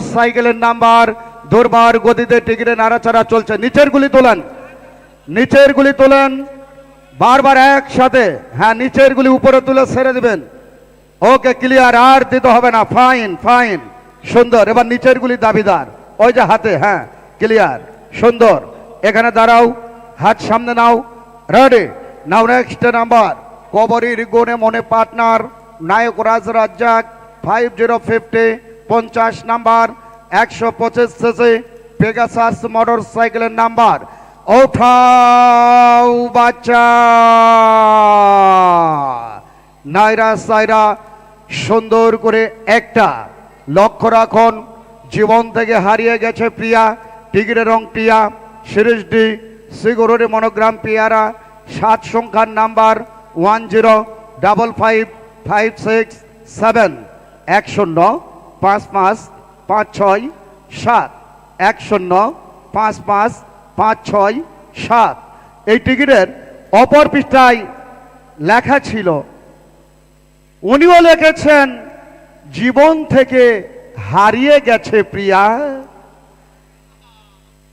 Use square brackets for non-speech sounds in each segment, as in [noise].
সাইকেলের নাম্বার, দুর্বার গতিতে টিকিটে নাড়াচাড়া চলছে। নিচের গুলি তোলেন। নিচের গুলি তোলেন। বারবার একসাথে। হ্যাঁ নিচের গুলি উপরে তুলে ছেড়ে দিবেন। ওকে ক্লিয়ার, আর দিতে হবে না। Fine fine. সুন্দর। এবার নিচের গুলি দাবিদার। ওই যে হাতে হ্যাঁ ক্লিয়ার। সুন্দর। এখানে দাঁড়াও। হাত সামনে নাও। রেডি নাও নেক্সট নাম্বার কবরীর গুণে মনে পার্টনার নায়ক Raj Razzak five zero fifty পঞ্চাশ নাম্বার, একশো পঁচিশ শেষে পেগাসাস মোটর সাইকেলের নাম্বার। ওঠাও, বাচ্চা! নাইরা সাইরা, সুন্দর করে একটা। লক্ষ্য রাখুন, জীবন থেকে হারিয়ে গেছে প্রিয়া টিকিটের রং প্রিয়া সিরিজ ডি সিগুরের মনোগ্রাম পিয়ারা সাত সংখ্যার number one zero double five five six seven এক শূন্য পাঁচ পাঁচ পাঁচ ছয় সাত। এক শূন্য, পাঁচ পাঁচ পাঁচ ছয় সাত। এই টিকিটের অপর পৃষ্ঠায় লেখা ছিল, উনিও লিখেছেন, জীবন থেকে হারিয়ে গেছে প্রিয়া।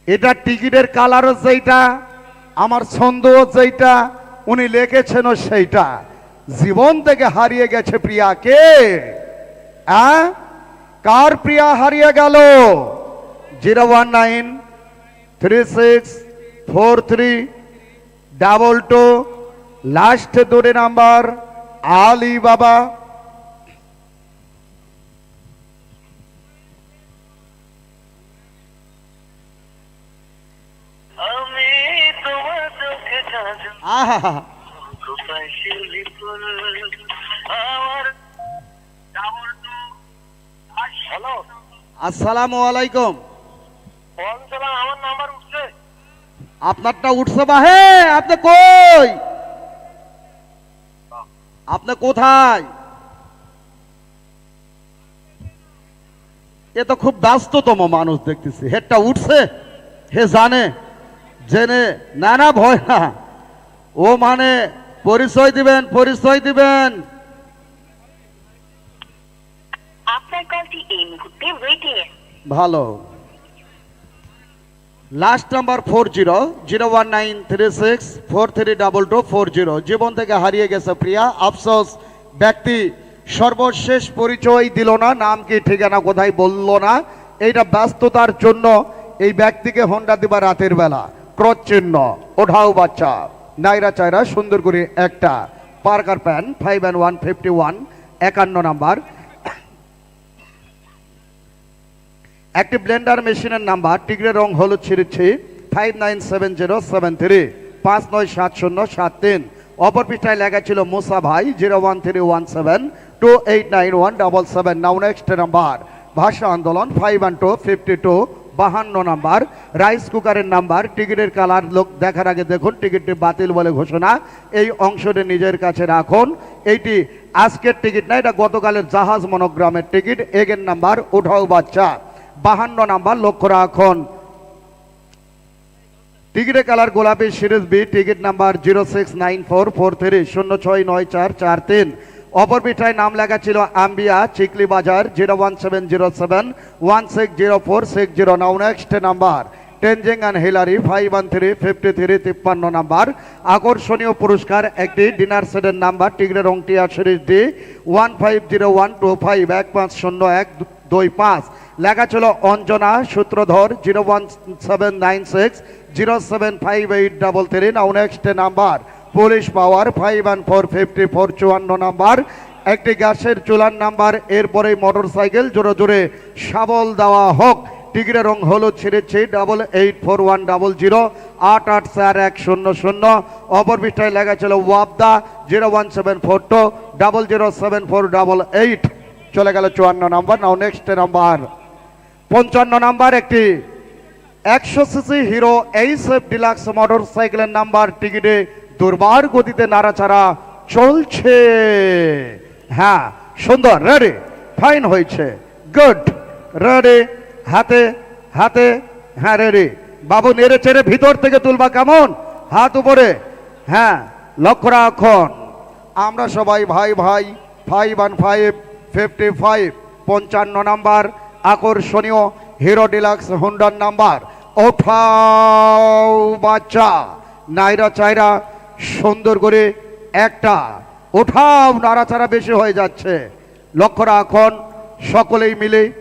এটা টিকিটের কালারও যেইটা, আমার ছন্দও যেইটা, উনি লিখেছেনও সেইটা। জীবন থেকে হারিয়ে গেছে প্রিয়া কে? আ? কার প্রিয়া হারিয়ে গেল? Zero one nine three six four three double two last দুটি নাম্বার আলী বাবা। আহা আমার হ্যালো? আসসালামু আলাইকুম। আমার নাম্বার উঠছে। আপনারটা উঠছে বাহে আপনি কই? আপনি কোথায়? এ তো খুব ব্যস্ততম মানুষ দেখতেছি। হেডটা উঠছে? হে জানে জেনে না না ভয়। না ও মানে পরিচয় দিবেন পরিচয় দিবেন। ভালো। Last number four zero zero one nine three six four three double two four zero জীবন থেকে হারিয়ে গেছে প্রিয়া। আফসোস ব্যক্তি সর্বশেষ পরিচয় দিল না। নাম কি, ঠিকানা কোথায় বলল না। এইটা ব্যস্ততার জন্য এই ব্যক্তিকে হন্ডা দিবা রাতের বেলা। ক্রস চিহ্ন, ওঠাও বাচ্চা। নাইরা চাইরা সুন্দর করে একটা। Parker pen five and one fifty one একান্ন নাম্বার একটি ব্লেন্ডার মেশিনের নাম্বার টিগরের রং হলুদ ছিঁড়েছি five nine seven zero seven three পাঁচ নয় সাত শূন্য সাত তিন। অপর পৃষ্ঠায় লেখা ছিল মুসা ভাই zero one three one seven two eight nine one double seven now next number ভাষা আন্দোলন five one two fifty two বাহান্ন নাম্বার রাইস কুকারের নাম্বার টিকিটের কালার লোক দেখার আগে দেখুন, টিকিটটি বাতিল বলে ঘোষণা, এই অংশটি নিজের কাছে রাখুন এইটি আজকের টিকিট না, এটা গতকালের জাহাজ মনোগ্রামের টিকিট এগের নাম্বার উঠাও বাচ্চা। বাহান্ন নাম্বার লক্ষ্য রাখুন। টিকিটের কালার গোলাপি, series B ticket number zero six nine four four three শূন্য ছয় নয় চার চার তিন। অপর পিঠায় নাম লেখা ছিল Ambia, Chikli Bazar zero one seven zero seven one six zero four six zero now. Next number Tenzing and Hillary five one three fifty three তিপ্পান্ন নাম্বার। আকর্ষণীয় পুরস্কার, একটি ডিনার সেটের নাম্বার, টিকিটের রংটিয়া series D one five zero one two five এক পাঁচ শূন্য এক দুই পাঁচ। লেখা ছিল Anjana, Sutradhar, zero one seven nine six, zero seven five eight double three. Now next number. Police power five one four fifty four চুয়ান্ন number. একটি গ্যাসের চুলার নাম্বার এরপরে মোটর সাইকেল জোরে জোরে শাবল দেওয়া হোক। টিকিটের রং হলুদ ছিঁড়েছি double eight four one double zero, আট আট চার এক শূন্য শূন্য। অপর পৃষ্ঠায় লেখা ছিল Wabda, zero one seven four two, double zero seven four double eight. চলে গেল চুয়ান্ন নাম্বার। Now next number. পঞ্চান্ন নাম্বার একটি একশো CC Hero H F Deluxe motor সাইকেলের নাম্বার টিকিটে দুর্বার গতিতে নাড়াচাড়া চলছে। হ্যাঁ সুন্দর রেডি ফাইন হয়েছে। গুড রেডি হাতে হাতে হ্যাঁ রেডি বাবু নেড়ে চেড়ে ভিতর থেকে তুলবা কেমন? হাত উপরে। হ্যাঁ লক্ষ্য রাখুন। আমরা সবাই ভাই ভাই five one five fifty five পঞ্চান্ন নাম্বার আকর্ষণীয় হিরো ডিলাক্স হুন্ডার নাম্বার ওঠাও বাচ্চা। নাইরা চাইরা সুন্দর করে একটা। ওঠাও, নাড়াচাড়া বেশি হয়ে যাচ্ছে। লক্ষ্য রাখন, সকলেই মিলে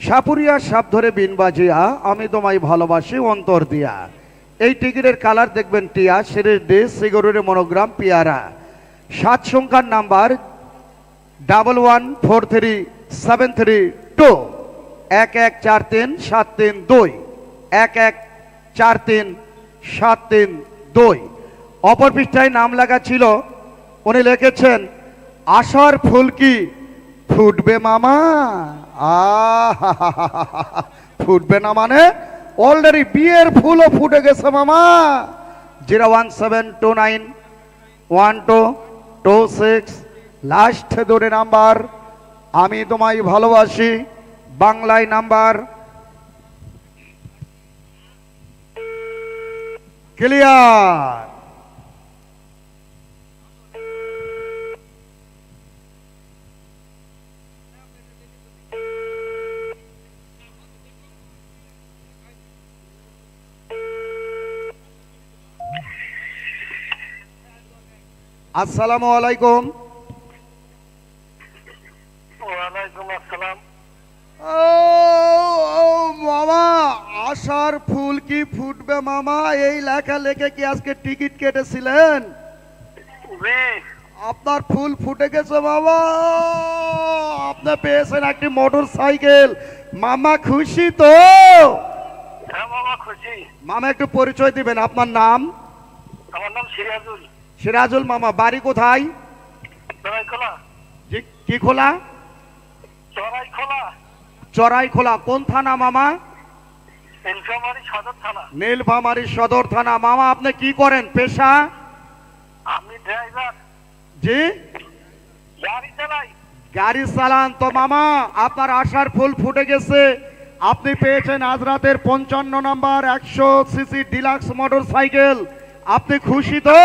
সাপুরিয়া সাপ ধরে বিন বাজিয়া, আমি তোমায় ভালোবাসি, অন্তর দিয়া। এই টিকিটের কালার দেখবেন টিয়া সিরিজ ডি সিগরের মনোগ্রাম, পিয়ারা। সাত সংখ্যার number double one four three seven three two এক এক চার তিন সাত তিন দুই। এক এক চার তিন সাত তিন দুই। অপর পৃষ্ঠায় নাম লেখা ছিল, উনি লিখেছেন আশার ফুল কি ফুটবে মামা? ফুটবে না মানে? অলরেডি বিয়ের ফুলও ফুটে গেছে মামা। Zero one seven two nine, one two two six last দুটি নাম্বার। আমি তোমায় ভালোবাসি। বাংলায় নাম্বার। ক্লিয়ার। আসসালামু আলাইকুম। আশার ফুল কি ফুটবে মামা? এই লেখা লেখে কি আজকে টিকিট কেটেছিলেন? আপনার ফুল ফুটে গেছে মামা। আপনি পেয়েছেন একটি মোটর সাইকেল মামা খুশি তো? হ্যাঁ মামা একটু পরিচয় দিবেন আপনার নাম? আমার নাম সিরাজুল। সিরাজুল মামা বাড়ি কোথায়? কি খোলা চড়াই খোলা? চড়াই খোলা কোন থানা মামা? নীলফামারী সদর থানা। মামা আপনি কি করেন? পেশা? আমি ড্রাইভার। জি? গাড়ি চালাই। গাড়ি চালান তো মামা আপনার আশার ফুল ফুটে গেছে। আপনি পেয়েছেন আজ রাতের পঞ্চান্ন নাম্বার একশো সিসি ডিলাক্স মোটর সাইকেল আপনি খুশি তো?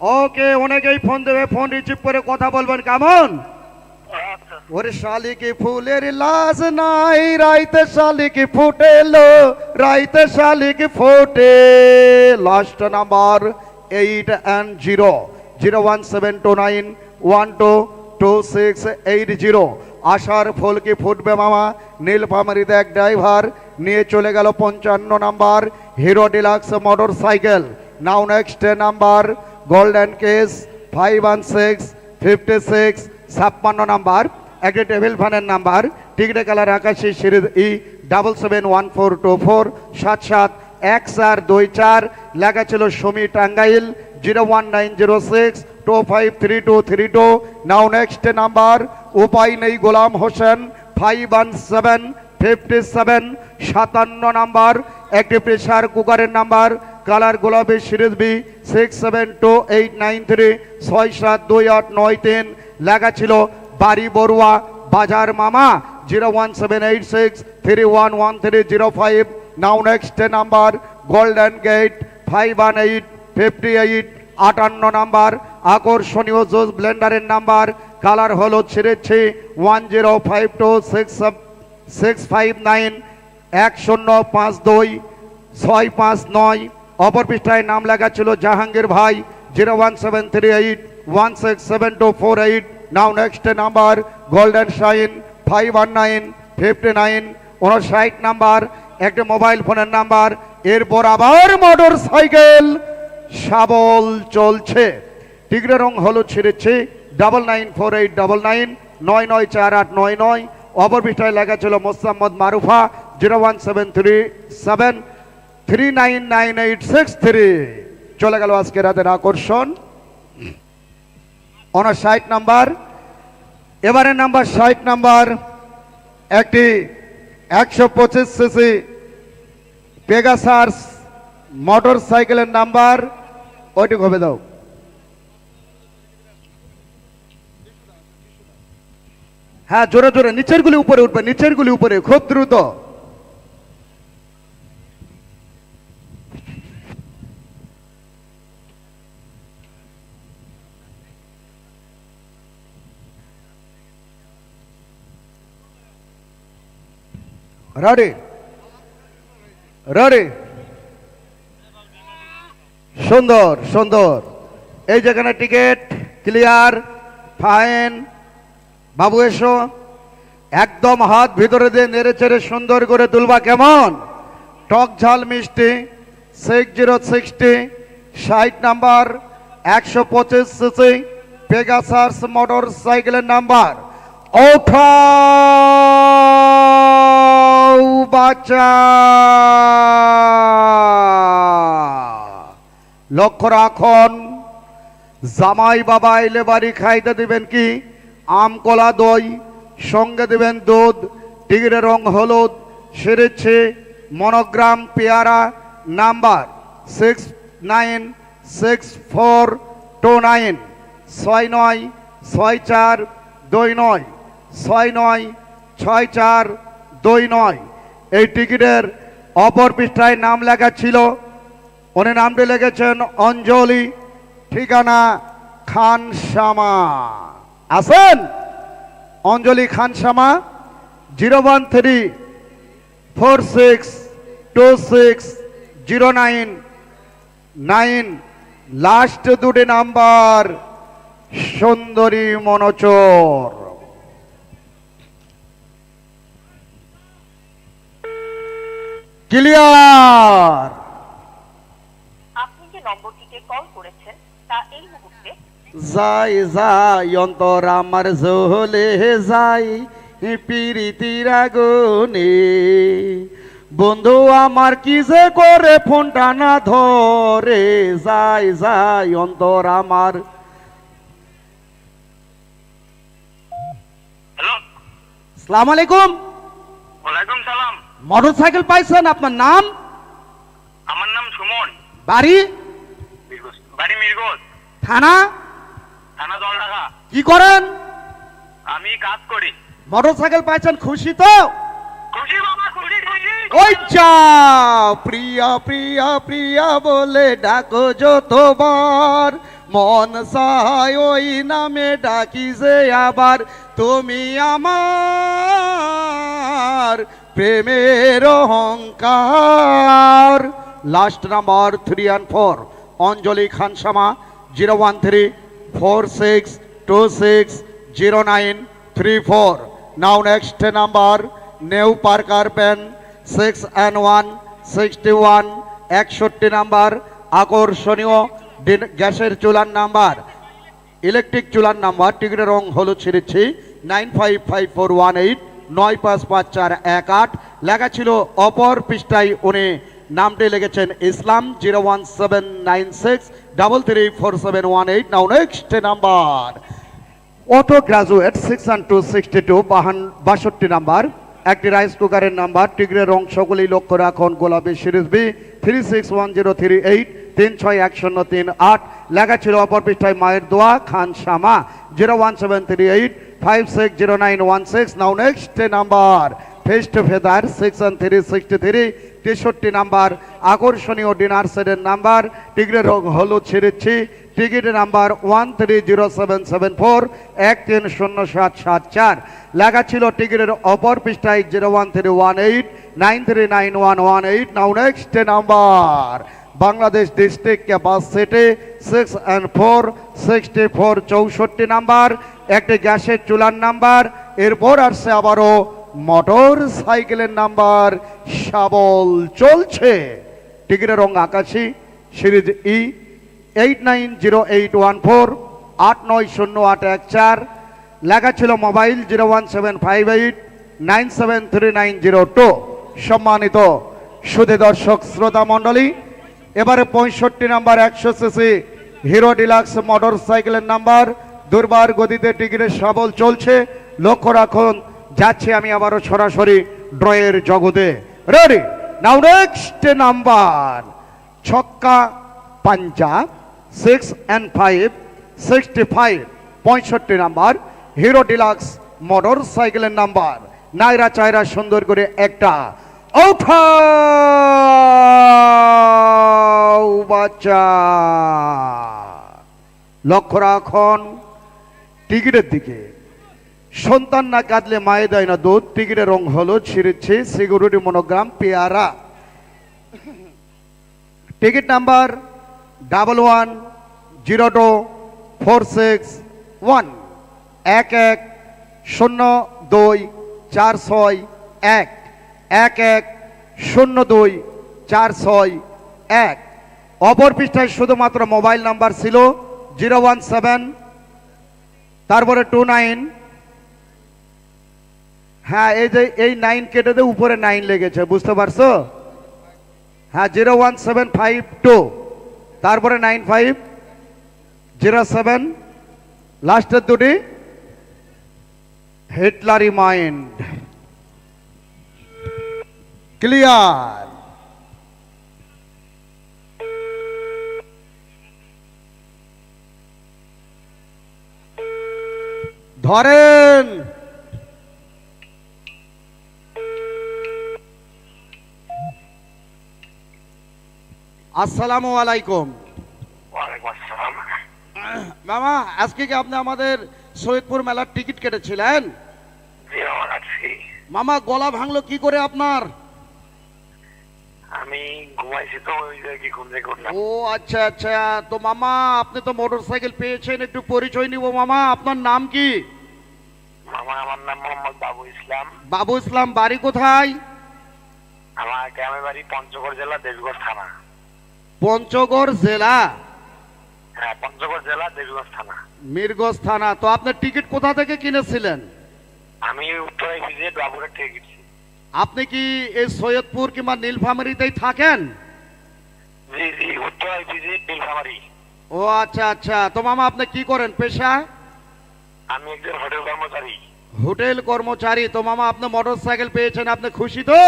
ওকে অনেকেই ফোন দেবে ফোন রিসিভ করে কথা বলবেন কেমন? ওরে শালিকে ফুলের লাজ নাই, রাইতে শালিকে ফুটেলো, রাইতে শালিকে ফোটে। Last number eight and zero zero one seven two nine one two two six eight zero আশার ফুলকে ফুটবে মামা? নীলফামারিতে এক ড্রাইভার নিয়ে চলে গেল পঞ্চান্ন number Hero Deluxe motor cycle now next number golden case five one six fifty six ছাপ্পান্ন নাম্বার একটি টেবিল ফ্যানের নাম্বার, টিকিটে কালার আকাশি series E double seven one four two four সাত সাত এক চার দুই চার, লেখা ছিল Sumi Tangail zero one nine zero six two five three two three two now next number, উপায় নেই Golam Hossain five one seven fifty seven সাতান্ন নাম্বার, একটি প্রেশার কুকারের নাম্বার, কালার গোলাপি series B six seven two eight nine three ছয় সাত দুই আট নয় তিন। লেখা ছিল বাড়ি বড়ুয়া, বাজার মামা, zero one seven eight six, three one one three zero five, now next number, golden gate five one eight, fifty eight, আটান্ন নাম্বার, আকর্ষণীয় জোস ব্লেন্ডারের নাম্বার, কালার হলো ছিঁড়েছি one zero five two six six five nine, এক শূন্য পাঁচ দুই, ছয় পাঁচ নয়। অপর পৃষ্ঠায় নাম লেখা ছিল জাহাঙ্গীর ভাই, zero one seven three eight, one six seven two four eight now next number golden shine five one nine fifty nine উনষাট নাম্বার একটি মোবাইল ফোনের নাম্বার এরপর আবার মোটর সাইকেল শাবল চলছে। টিগরের রং হলো ছিঁড়েছে double nine four eight double nine নয় নয় চার আট নয় নয়, অপর পৃষ্ঠায় লেখা ছিল Mosammat Marufa zero one seven three seven three nine nine eight six three চলে গেল আজকে রাতের আকর্ষণ। ষাট নাম্বার এবারে নাম্বার ষাট নাম্বার, একটি একশো পঁচিশ সিসি পেগাসার্স মোটর সাইকেলের নাম্বার, ওইটি হবে দাও। হ্যাঁ জোরে জোরে নিচের গুলি উপরে উঠবে নিচের গুলি উপরে, খুব দ্রুত। Ready ready. সুন্দর সুন্দর। এই যেখানে টিকিট, ক্লিয়ার, ফাইন। বাবু এসো। একদম হাত ভিতরে দিয়ে নেড়ে চেড়ে সুন্দর করে তুলবা কেমন? টক ঝাল মিষ্টি সিক্স জিরো সিক্সটি ষাট নাম্বার, একশো পঁচিশ সিসি পেগাসার্স মোটর সাইকেলের নাম্বার। ওঠাও বাচ্চা লক্ষ্য রাখন, জামাই বাবা এলে বাড়ি খাইতে দিবেন কি? আম, কলা, দই, সঙ্গে দিবেন দুধ টিগিরের রং হলুদ, সেরেছে, monogram, Peyara, number six nine six four two nine, ছয় নয়, ছয় চার, দুই নয়। ছয় নয়, ছয় চার, দুই নয়। এই টিকিটের অপর পৃষ্ঠায় নাম লেখা ছিল উনি নামটি লিখেছেন অঞ্জলি, ঠিকানা খানসামা আছেন Anjali Khansama zero one three, four six, two six, zero nine nine. Last দুটি নাম্বার, সুন্দরী মনোচর। ক্লিয়ার। আপনি যে নম্বরটিতে কল করেছেন তা এই মুহূর্তে যাই যাই অন্তর আমার জহলে যাই পিরিতির আগুনে। বন্ধু আমার কি যে করে ফোনটা না ধরে? যাই যাই অন্তর আমার। সালাম আলাইকুম। ওয়ালাইকুম সালাম। মোটর সাইকেল পাইছেন আপনার নাম? আমার নাম সুমন। বাড়ি? বাড়ি মিরগোজ থানা? থানা জলঢাকা কি করেন? আমি কাজ করি। মোটর সাইকেল পাইছেন খুশি তো? খুশি বাবা খুশি খুশি। ওই যা প্রিয়া প্রিয়া প্রিয়া বলে ডাকো যতবার। মন সায় ওই নামে ডাকি যে আবার তুমি আমার প্রেমের অহংকার। Last number three and four Anjali Khansama zero one three four six two six zero nine three four now next number new Parker pen six and one sixty one একষট্টি নাম্বার আকর্ষণীয় গ্যাসের চুলার নাম্বার ইলেকট্রিক চুলার number টিকিটের রং হলুদ ছিঁড়েছি nine five five four one eight নয় পাঁচ পাঁচ চার এক আট। লেখা ছিল অপর পৃষ্ঠায় উনি। নামটি লিখেছেন Islam zero one seven nine six double three four seven one eight. Now next number. Auto graduate six and two sixty two বাহান বাষট্টি নাম্বার। একটি রাইস কুকারের নাম্বার। টিগ্রের সকলেই লক্ষ্য রাখুন। গোলাপি series B three six one zero three eight তিন ছয় এক শূন্য তিন আট। লেখা ছিল অপর পৃষ্ঠায় মায়ের দোয়া Khan Shama zero one seven three eight. Five six zero nine one six now next number fast feather six and three sixty three তেষট্টি নাম্বার আকর্ষণীয় ডিনার সেটের নাম্বার টিকিটের রং হলুদ ছিঁড়েছি। টিকিটের number one three zero seven seven four এক তিন শূন্য সাত সাত চার। লেখা ছিল টিকিটের অপর পৃষ্ঠায় zero one three one eight nine three nine one one eight now next number Bangladesh district capacity six and four sixty four চৌষট্টি নাম্বার একটি গ্যাসের চুলার নাম্বার, এরপর আসছে আবারও মোটর সাইকেলের নাম্বার। শাবল চলছে। টিকিটের রং আকাশি, series E eight nine zero eight one four আট নয় শূন্য আট এক চার লেখা ছিল mobile zero one seven five eight nine seven three nine zero two সম্মানিত সুধী দর্শক শ্রোতা মণ্ডলী, এবারে পঁয়ষট্টি নাম্বার একশো সিসি হিরো ডিলাক্স মোটর সাইকেলের নাম্বার। দুর্বার গতিতে টিকিটের সাবল চলছে। লক্ষ্য রাখুন, যাচ্ছি আমি আবারও সরাসরি ড্রয়ের জগতে। রেডি নাও নেক্সট নাম্বার ছক্কা, পাঞ্জা six and five sixty five পঁয়ষট্টি নাম্বার হিরো ডিলাক্স মোটর সাইকেলের নাম্বার নাইরা চায়রা সুন্দর করে একটা। বাচ্চা। লক্ষ্য রাখন টিকিটের দিকে। সন্তান না কাঁদলে মায়ে দেয় না দুধ। টিকিটের রং হলো ছিঁড়েছে সিকিউরিটি মনোগ্রাম, পেয়ারা। Ticket number double one, zero two, four six, one. এক এক, শূন্য দুই, চার ছয়, এক। এক এক, শূন্য দুই, চার ছয়, এক। অপর পৃষ্ঠায় শুধুমাত্র মোবাইল নাম্বার ছিল জিরো ওয়ান সেভেন তারপরে টু নাইন হ্যাঁ এই যে, এই নাইন কেটে দিয়ে উপরে নাইন লেগেছে, বুঝতে পারছ? হ্যাঁ zero one seven five two তারপরে নাইন ফাইভ জিরো সেভেন লাস্টের দুটি। হিটলারি মাইন্ড। ক্লিয়ার। ধরেন। আসসালামু আলাইকুম। মামা আজকে কি আপনি আমাদের সৈয়দপুর মেলার টিকিট কেটেছিলেন? মামা গলা ভাঙলো কি করে আপনার? আমি ঘুমাইছি তো ওই যে কি ঘুম থেকে উঠলাম। ও আচ্ছা আচ্ছা। তো মামা আপনি তো মোটর সাইকেল পেয়েছেন একটু পরিচয় নিব মামা। আপনার নাম কি? মামা আমার নাম মোহাম্মদ বাবু ইসলাম। বাবু ইসলাম বাড়ি কোথায়? আমার গ্রামের বাড়ি পঞ্চগড় জেলা দেবীগঞ্জ থানা। পঞ্চগড় জেলা? হ্যাঁ পঞ্চগড় জেলা দেবীগঞ্জ থানা। মিরগঞ্জ থানা। তো আপনার টিকিট কোথা থেকে কিনেছিলেন? আমি উত্তরায় ভিজিট বাবুরের থেকে গেছি আপনি কি এই সৈয়দপুর কিংবা নীলফামারিতেই থাকেন? জি জি উত্তরায় ভিজিট নীলফামারি। ও আচ্ছা আচ্ছা। তো মামা আপনি কি করেন পেশা? আমি একজন হোটেল কর্মচারী। হোটেল কর্মচারী তো মামা আপনি মোটর সাইকেল পেয়েছেন আপনি খুশি তো?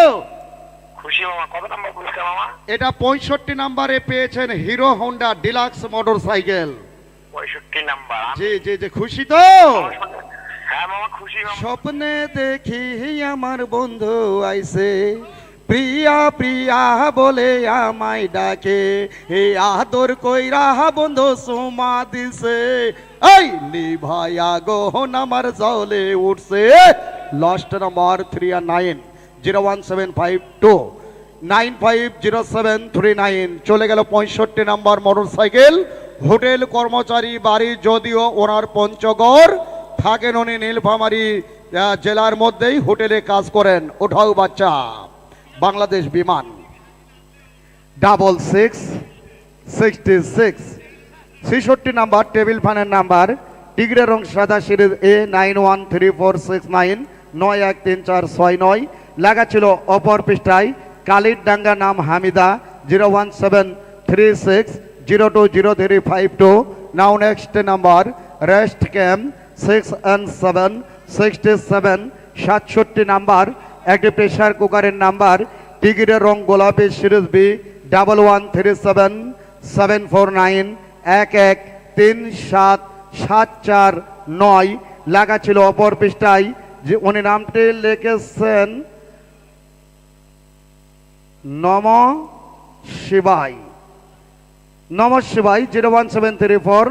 খুশি মামা কত নাম্বার পুরস্কার মামা? এটা পঁয়ষট্টি নাম্বারে পেয়েছেন Hero Honda deluxe motorcycle number আমি- জি জি জি খুশি তো? হ্যাঁ মামা খুশি মামা। স্বপ্নে দেখি আমার বন্ধু আইছে প্রিয়া প্রিয়া বলে আমায় ডাকে। হে আদর কইরা বন্ধু, সোমা দিছে। এই নিভায়া গহন আমার জলে উঠছে। লাস্ট নাম্বার থ্রি আর nine zero one seven five two nine five zero seven three nine চলে গেল পঁয়ষট্টি নাম্বার মোটর সাইকেল হোটেল কর্মচারী বাড়ি যদিও ওনার পঞ্চগড়, থাকেন উনি নীলফামারী জেলার মধ্যেই হোটেলে কাজ করেন। ওঠাও বাচ্চা। Bangladesh Biman. Double six sixty six ছেষট্টি নাম্বার, টেবিল ফ্যানের নাম্বার টিগরের রং সাদা series A nine one three four six nine নয় এক তিন চার ছয় নয়। লেখা ছিল অপর পৃষ্ঠায় কালির ডাঙ্গা নাম Hamida, zero one seven three six, zero two zero three five two. Now next number rest camp six and seven sixty seven সাতষট্টি নাম্বার একটি প্রেশার কুকারের নাম্বার টিকিটের রং গোলাপি series B double one three seven seven four nine এক এক তিন সাত সাত চার নয় লেখা ছিল অপর পৃষ্ঠায়। যে উনি নামটি লিখেছেন নম শিবাই নম শিবাই zero one seven three four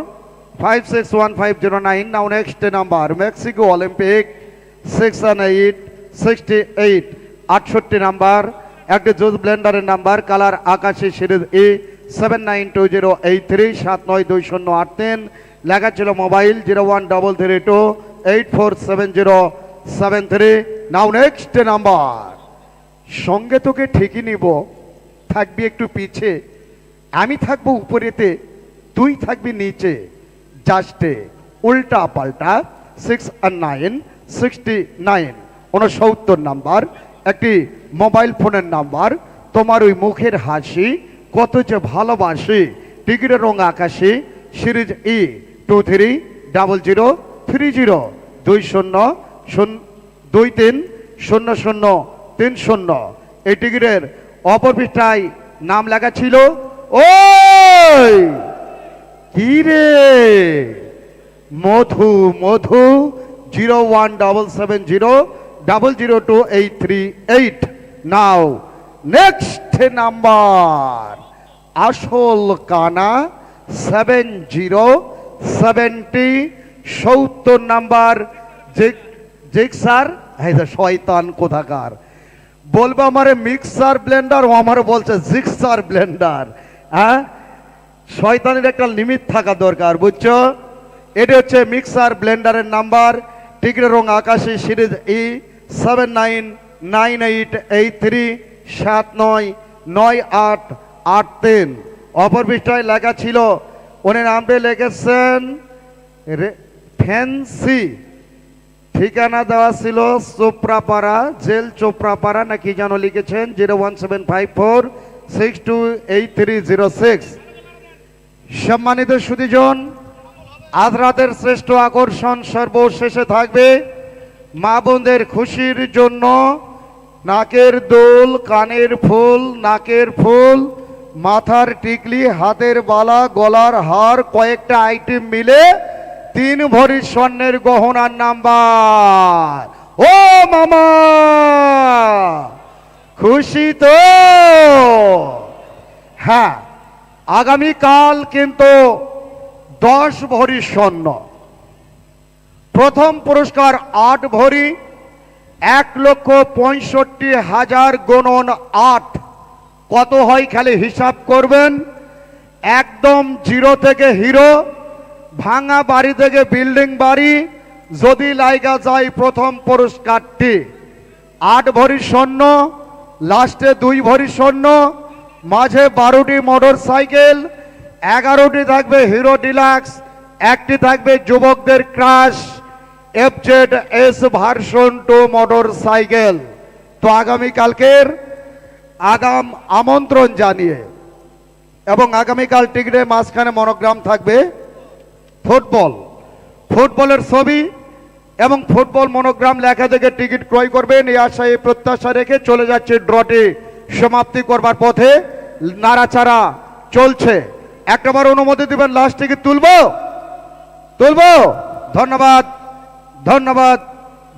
five six one five zero nine. Now next number, Mexico Olympic six and eight sixty eight আটষট্টি নাম্বার একটি জুস ব্লেন্ডারের নাম্বার, কালার আকাশি series E seven nine two zero eight three সাত নয় দুই শূন্য আট তিন। লেখা ছিল mobile zero one double three two eight four seven zero seven three. Now next number. সঙ্গে তোকে ঠিকই নিব। থাকবি একটু পিছে। আমি থাকব উপরেতে, তুই থাকবি নিচে। জাস্টে, উল্টা পাল্টা সিক্স আর নাইন সিক্সটি নাইন উনসত্তর নাম্বার, একটি মোবাইল ফোনের নাম্বার। তোমার ওই মুখের হাসি, কত যে ভালোবাসি। টিকিটের রং আকাশি, series E two three double zero three zero দুই শূন্য দুই তিন শূন্য শূন্য তিন শূন্য। এই টিকিটের অপর পৃষ্ঠায় নাম লেখা ছিল ও কি রে? মধু মধু zero one double seven zero double zero two eight three eight now next number আসল কানা সেভেন জিরো সেভেন্টি সত্তর নাম্বার জিক্সার এই যে শয়তান কোথাকার। বলবে আমারে মিক্সার ব্লেন্ডার ও আমার বলছে জিক্সার ব্লেন্ডার হ্যাঁ? শয়তানের একটা লিমিট থাকা দরকার, বুঝছ? এটি হচ্ছে মিক্সার ব্লেন্ডারের নাম্বার টিকিটের রং আকাশি, series E. Seven nine nine eight eight three সাত নয় নয় আট আট তিন অপর পৃষ্ঠায় লেখা ছিল। উনি নামটি লিখেছেন ফ্যান্সি। ঠিকানা দেওয়া ছিল চোপড়াপাড়া, জেল চোপড়াপাড়া নাকি যেন লিখেছেন, zero one seven five four, six two eight three zero six. সম্মানিত সুদীজন আজ রাতের শ্রেষ্ঠ আকর্ষণ সর্বশেষে থাকবে। মা বোনদের খুশির জন্য নাকের দোল, কানের ফুল, নাকের ফুল, মাথার টিকলি, হাতের বালা, গলার হার, কয়েকটা আইটেম মিলে তিন ভরি স্বর্ণের গহনার নাম্বার। ও মামা! খুশি তো? হ্যাঁ আগামীকাল কিন্তু দশ ভরি স্বর্ণ। প্রথম পুরস্কার আট ভরি, এক লক্ষ পঁয়ষট্টি হাজার গণন আট। কত হয় খালি হিসাব করবেন? একদম জিরো থেকে হিরো, ভাঙা বাড়ি থেকে বিল্ডিং বাড়ি, যদি লাইগা যায় প্রথম পুরস্কারটি। আট ভরি স্বর্ণ, লাস্টে দুই ভরি স্বর্ণ, মাঝে বারোটি মোটর সাইকেল এগারোটি থাকবে হিরো ডিলাক্স, একটি থাকবে যুবকদের crush. FZ S version two motorcycle তো আগামীকালকের আগাম আমন্ত্রণ জানিয়ে এবং আগামীকাল টিকিটের মাঝখানে মনোগ্রাম থাকবে ফুটবল। ফুটবলের ছবি এবং ফুটবল মনোগ্রাম লেখা থেকে টিকিট ক্রয় করবেন। এই আশায় প্রত্যাশা রেখে চলে যাচ্ছে ড্রটি। সমাপ্তি করবার পথে নাড়াচাড়া চলছে। একটাবার অনুমতি দিবেন লাস্ট টিকিট তুলব? তুলবো? ধন্যবাদ। ধন্যবাদ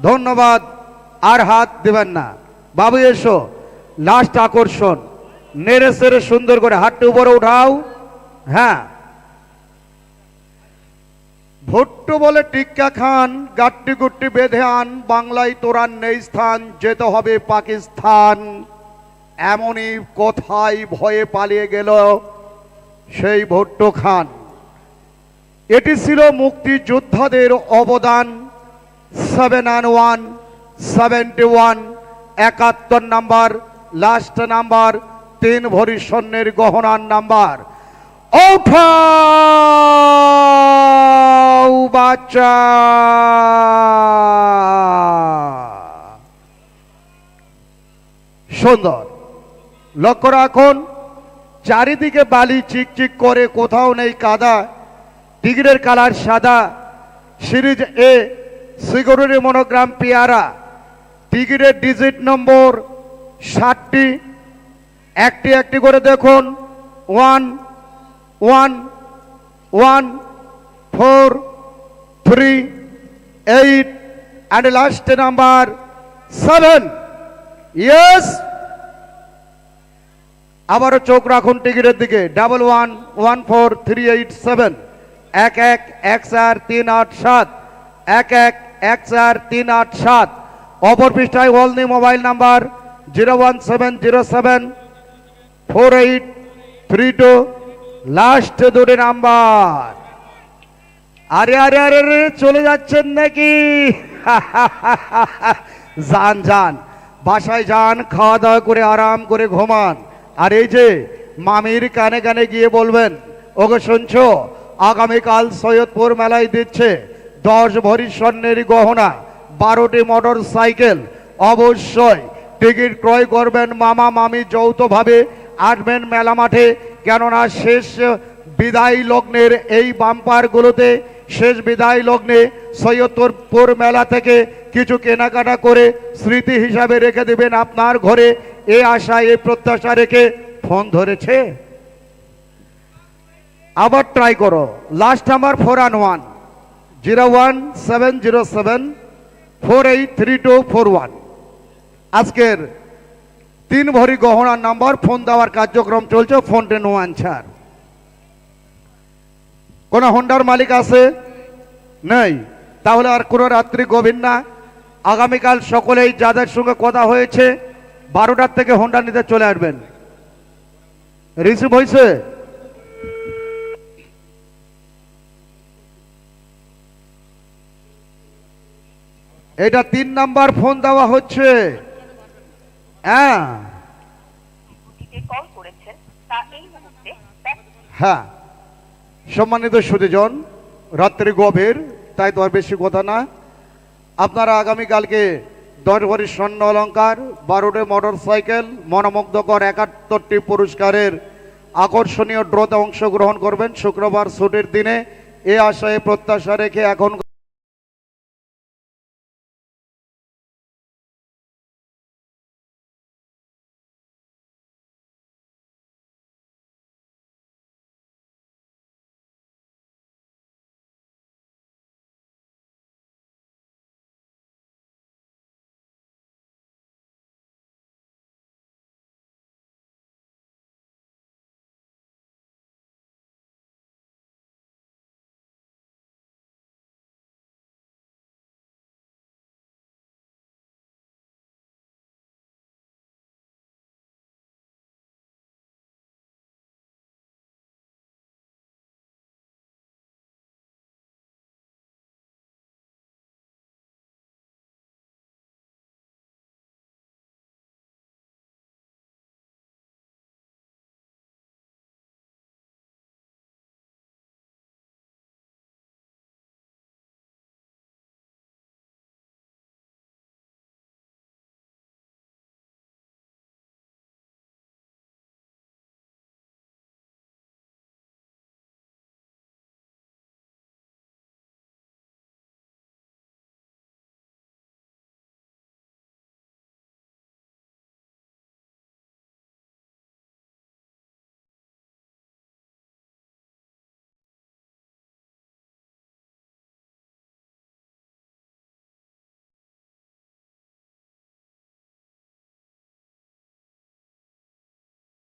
ধন্যবাদ, আর হাত দিবেন না। বাবু, এসো লাস্ট আকর্ষণ। নেড়ে সেরে সুন্দর করে হাতটি উপরে উঠাও। হ্যাঁ। ভুট্টু বলে টিক্কা খান, গাট্টি গুট্টি বেঁধে আন, বাংলায় তোরার নেই স্থান, যেতে হবে পাকিস্তান। এমনই কোথায় ভয়ে পালিয়ে গেল সেই ভুট্টো খান। এটি ছিল মুক্তিযোদ্ধাদের অবদান। Seven and one seventy one একাত্তর নাম্বার লাস্ট নাম্বার, তিন ভরি স্বর্ণের গহনার নাম্বার। ওঠাও বাচ্চা! সুন্দর। লক্ষ্য রাখুন, চারিদিকে বালি চিকচিক করে কোথাও নেই কাদা টিকিটের কালার সাদা, সিরিজ এ সিকিউরিটি মনোগ্রাম পেয়ারা, টিকিটের ডিজিট নম্বর ষাটটি। একটি একটি করে দেখুন। One one one, four, three, eight and last number seven yes আবারও চোখ রাখুন টিকিটের দিকে। Double one one four three eight seven এক এক এক চার, তিন আট, সাত। এক এক এক চার তিন আট সাত। অপর পৃষ্ঠায় ওয়ালনি mobile number zero one seven zero seven, four eight three two. Last দুটি নাম্বার। আরে আরে আরে চলে যাচ্ছেন নাকি? [laughs] যান যান। বাসায় যান খাওয়া দাওয়া করে আরাম করে ঘুমান। আর এই যে মামির কানে কানে গিয়ে বলবেন ওকে শুনছো, আগামীকাল সৈয়দপুর মেলায় দিচ্ছে। দশ ভরি স্বর্ণের গহনা, বারোটি মোটর সাইকেল। অবশ্যই টিকিট ক্রয় করবেন মামা, মামি যৌথভাবে। আসবেন মেলা মাঠে কেননা শেষ বিদায় লগ্নের এই বাম্পারগুলোতে শেষ বিদায় লগ্নে সৈয়দপুর মেলা থেকে কিছু কেনাকাটা করে স্মৃতি হিসাবে রেখে দেবেন আপনার ঘরে। এ আশা এই প্রত্যাশা রেখে ফোন ধরেছে। আবার ট্রাই করো। Last number four and one zero one seven zero seven four eight three two four one আজকের তিন ভরি গহনার নাম্বার, ফোন দেওয়ার কার্যক্রম চলছে, ফোনটে নো আনসার কোন হোন্ডার মালিক আছে? নেই। তাহলে আর কোনো রাত্রি গভীর না। আগামীকাল সকলেই যাদের সঙ্গে কথা হয়েছে, বারোটার থেকে হন্ডা নিতে চলে আসবেন। রিসিভ হয়েছে? এটা তিন নাম্বার ফোন দেওয়া হচ্ছে। হ্যাঁ। হ্যাঁ। সম্মানিত সুদীজন রাত্রি গভীর তাই তো আর বেশি কথা না। আপনারা আগামীকালকে দশ ভরি স্বর্ণ অলঙ্কার বারোটি মোটর সাইকেল মনোমুগ্ধকর একাত্তরটি পুরস্কারের আকর্ষণীয় ড্রতে অংশগ্রহণ করবেন। শুক্রবার ছুটির দিনে এ আশায় প্রত্যাশা রেখে এখন